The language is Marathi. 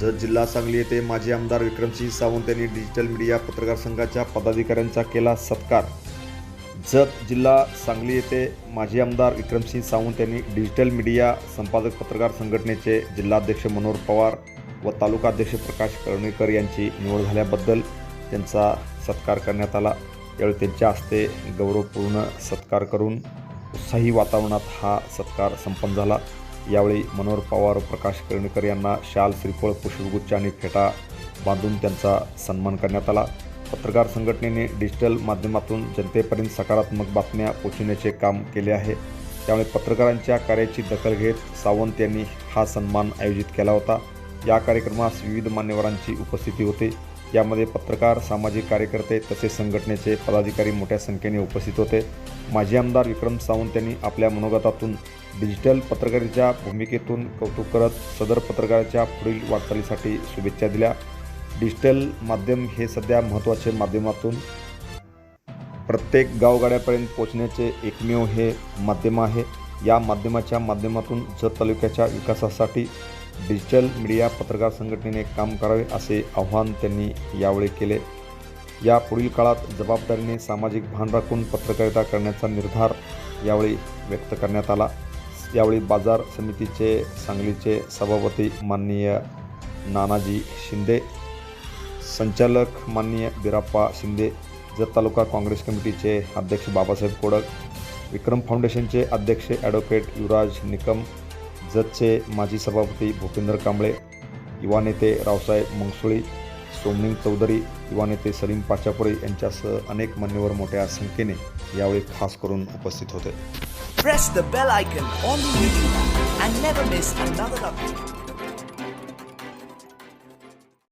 जत जिल्हा सांगली येथे माजी आमदार विक्रमसिंह सावंत यांनी डिजिटल मीडिया पत्रकार संघाच्या पदाधिकाऱ्यांचा केला सत्कार. जत जिल्हा सांगली येथे माजी आमदार विक्रमसिंह सावंत यांनी डिजिटल मीडिया संपादक पत्रकार संघटनेचे जिल्हाध्यक्ष मनोहर पवार व तालुकाध्यक्ष प्रकाश कळणेकर यांची निवड झाल्याबद्दल त्यांचा सत्कार करण्यात आला. यावेळी त्यांच्या हस्ते गौरवपूर्ण सत्कार करून उत्साही वातावरणात हा सत्कार संपन्न झाला. यावेळी मनोहर पवार प्रकाश कळणेकर यांना शाल श्रीफळ पुष्पगुच्छ आणि फेटा बांधून त्यांचा सन्मान करण्यात आला. पत्रकार संघटनेने डिजिटल माध्यमातून जनतेपर्यंत सकारात्मक बातम्या पोचवण्याचे काम केले आहे. त्यामुळे पत्रकारांच्या कार्याची दखल घेत सावंत यांनी हा सन्मान आयोजित केला होता. या कार्यक्रमास विविध मान्यवरांची उपस्थिती होती. यामध्ये पत्रकार सामाजिक कार्यकर्ते तसेच संघटनेचे पदाधिकारी मोठ्या संख्येने उपस्थित होते. माजी आमदार विक्रम सावंत यांनी आपल्या मनोगतातून डिजिटल पत्रकारितेच्या भूमिकेतून कौतुक करत सदर पत्रकाराच्या पुढील वाटचालीसाठी शुभेच्छा दिल्या. डिजिटल माध्यम हे सध्या महत्त्वाचे माध्यमातून प्रत्येक गावगाड्यापर्यंत पोहोचण्याचे एकमेव हे माध्यम आहे. या माध्यमाच्या माध्यमातून जत तालुक्याच्या विकासासाठी डिजिटल मीडिया पत्रकार संघटनेने काम करावे असे आव्हान त्यांनी यावेळी केले. या पुढील काळात जबाबदारीने सामाजिक भान राखून पत्रकारिता करण्याचा निर्धार यावेळी व्यक्त करण्यात आला. यावेळी बाजार समितीचे सांगलीचे सभापती माननीय नानाजी शिंदे संचालक माननीय बिराप्पा शिंदे जत तालुका काँग्रेस कमिटीचे अध्यक्ष बाबासाहेब कोडक विक्रम फाउंडेशनचे अध्यक्ष ॲडव्होकेट युवराज निकम जतचे माजी सभापती भूपेंद्र कांबळे युवा नेते रावसाहेब मंगसुळी सोमनिंग चौधरी युवा नेते सलीम पाचापुरे यांच्यासह अनेक मान्यवर मोठ्या संख्येने यावेळी खास करून उपस्थित होते.